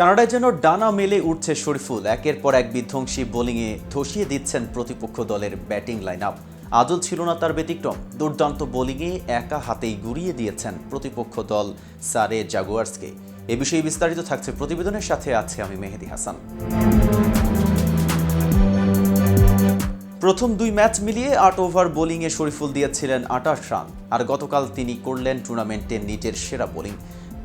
কানাডায় যেন ডানা মেলে উঠছে শরীফুল। একের পর এক বিধ্বংসী বোলিংয়ে ধসিয়ে দিচ্ছেন প্রতিপক্ষ দলের ব্যাটিং লাইন আপ আজও ছিল না তার ব্যতিক্রম। দুর্দান্ত বোলিংয়ে একা হাতেই গুড়িয়ে দিয়েছেন প্রতিপক্ষ দল সারে জাগুয়ার্সকে। এ বিষয়ে বিস্তারিত থাকছে প্রতিবেদনের সাথে আছে আমি মেহেদি হাসান। প্রথম দুই ম্যাচ মিলিয়ে আট ওভার বোলিংয়ে শরীফুল দিয়েছিলেন আটাশ রান। আর গতকাল তিনি করলেন টুর্নামেন্টে নিজের সেরা বোলিং।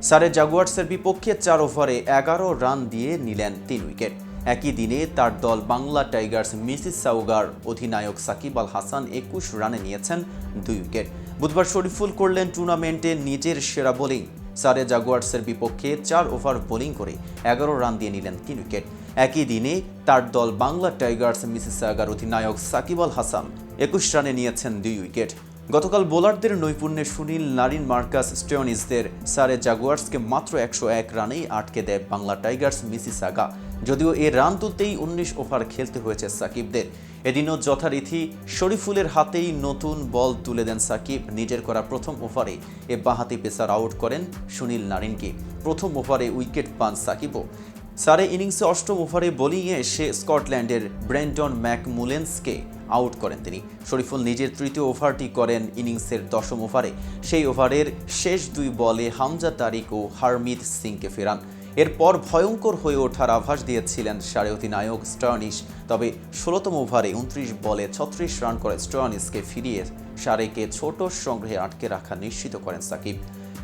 সারে জাগুয়ার্সের বিপক্ষে চার ওভারে এগারো রান দিয়ে নিলেন তিন উইকেট। একই দিনে তার দল বাংলা টাইগার্স মিসিস সাউগার অধিনায়ক সাকিব আল হাসান একুশ রানে নিয়েছেন দুই উইকেট। বুধবার শরীফুল করলেন টুর্নামেন্টে নিজের সেরা বোলিং। সারে জাগুয়ার্সের বিপক্ষে চার ওভার বোলিং করে এগারো রান দিয়ে নিলেন তিন উইকেট। একই দিনে তার দল বাংলা টাইগার্স মিসিসাগার অধিনায়ক সাকিব আল হাসান একুশ রানে নিয়েছেন দুই উইকেট। গতকাল বোলারদের নৈপুণ্যে সুনীল, নারিন, মার্কাস স্টেওনিসদের সারে জাগুয়ার্সকে মাত্র একশো এক রানেই আটকে দেয় বাংলা টাইগার্স মিসিসাগা। যদিও এ রান তুলতেই উনিশ ওভার খেলতে হয়েছে সাকিবদের। এদিনও যথারীতি শরীফুলের হাতেই নতুন বল তুলে দেন সাকিব। নিজের করা প্রথম ওভারে এ বাঁহাতি পেসার আউট করেন সুনীল, নারিনকে। প্রথম ওভারে উইকেট পান সাকিবও। সারে ইনিংসে অষ্টম ওভারে বোলিংয়ে সে স্কটল্যান্ডের ব্র্যান্ডন ম্যাকমুলেন্সকে আউট করেন তিনি। শরীফুল নিজের তৃতীয় ওভারটি করেন ইনিংসের দশম ওভারে। সেই ওভারের শেষ দুই বলে হামজা তারিক ও হারমিত সিংকে ফেরান। এরপর ভয়ঙ্কর হয়ে ওঠার আভাস দিয়েছিলেন সারে অধিনায়ক স্টার্নিশ। তবে ষোলোতম ওভারে উনত্রিশ বলে ছত্রিশ রান করে স্টার্নিসকে ফিরিয়ে সারেকে ছোট সংগ্রহে আটকে রাখা নিশ্চিত করেন সাকিব।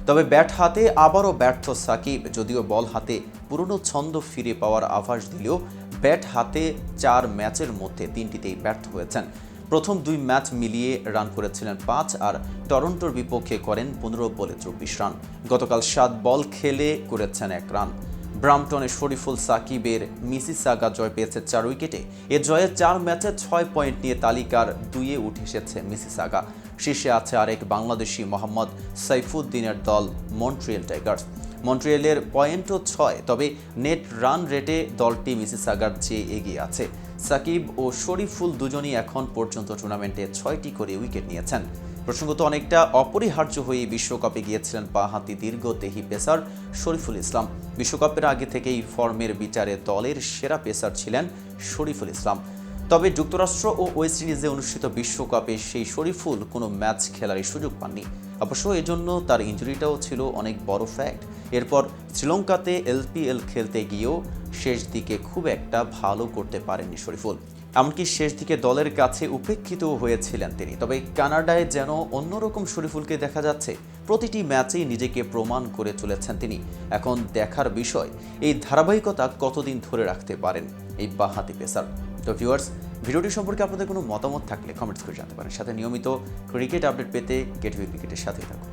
তবে ব্যাট হাতে আবারও ব্যর্থ সাকিব, যদিও বল হাতে পুরনো ছন্দ ফিরে পাওয়ার আভাস দিলেও ব্যাট হাতে চার ম্যাচের মধ্যে তিনটিতেই ব্যর্থ হয়েছেন। প্রথম দুই ম্যাচ মিলিয়ে রান করেছিলেন পাঁচ আর টরন্টোর বিপক্ষে করেন পনেরো বলে চব্বিশ রান। গতকাল সাত বল খেলে করেছেন এক রান। ব্রামটনে শরীফুল সাকিবের মিসিসাগা জয় পেয়েছে চার উইকেটে। এ জয়ে চার ম্যাচে ছয় পয়েন্ট নিয়ে তালিকার দুইয়ে উঠে এসেছে মিসিসাগা। শীর্ষে আছে আরেক বাংলাদেশি মোহাম্মদ সাইফুদ্দিনের দল মন্ট্রিয়েল টাইগার্স। মন্ট্রিয়েলের পয়েন্টও ছয়, তবে নেট রান রেটে দলটি মিসিসাগার চেয়ে এগিয়ে আছে। সাকিব ও শরীফুল দুজনই এখন পর্যন্ত টুর্নামেন্টে ছয়টি করে উইকেট নিয়েছেন। প্রসঙ্গত অনেকটা অপরিহার্য হয়ে বিশ্বকাপে গিয়েছিলেন বাঁহাতি দীর্ঘদেহী পেসার শরীফুল ইসলাম। বিশ্বকাপের আগে থেকেই ফর্মের বিচারে দলের সেরা পেসার ছিলেন শরীফুল ইসলাম। তবে যুক্তরাষ্ট্র ও ওয়েস্ট ইন্ডিজে অনুষ্ঠিত বিশ্বকাপে সেই শরীফুল কোনো ম্যাচ খেলারই সুযোগ পাননি। অবশ্য এজন্য তার ইঞ্জুরিটাও ছিল অনেক বড় ফ্যাক্ট। এরপর শ্রীলঙ্কাতে এলপিএল খেলতে গিয়েও শেষ দিকে খুব একটা ভালো করতে পারেননি শরীফুল। এমনকি শেষ দিকে দলের কাছে উপেক্ষিত হয়েছিলেন তিনি। তবে কানাডায় যেন অন্যরকম শরীফুলকে দেখা যাচ্ছে, প্রতিটি ম্যাচেই নিজেকে প্রমাণ করে চলেছেন তিনি। এখন দেখার বিষয়, এই ধারাবাহিকতা কতদিন ধরে রাখতে পারেন এই বাঁহাতি পেসার। তো ভিউয়ার্স, ভিডিওটি সম্পর্কে আপনাদের কোনো মতামত থাকলে কমেন্টস করে জানতে পারেন। সাথে নিয়মিত ক্রিকেট আপডেট পেতে গেটওয়ে ক্রিকেটের সাথেই থাকুন।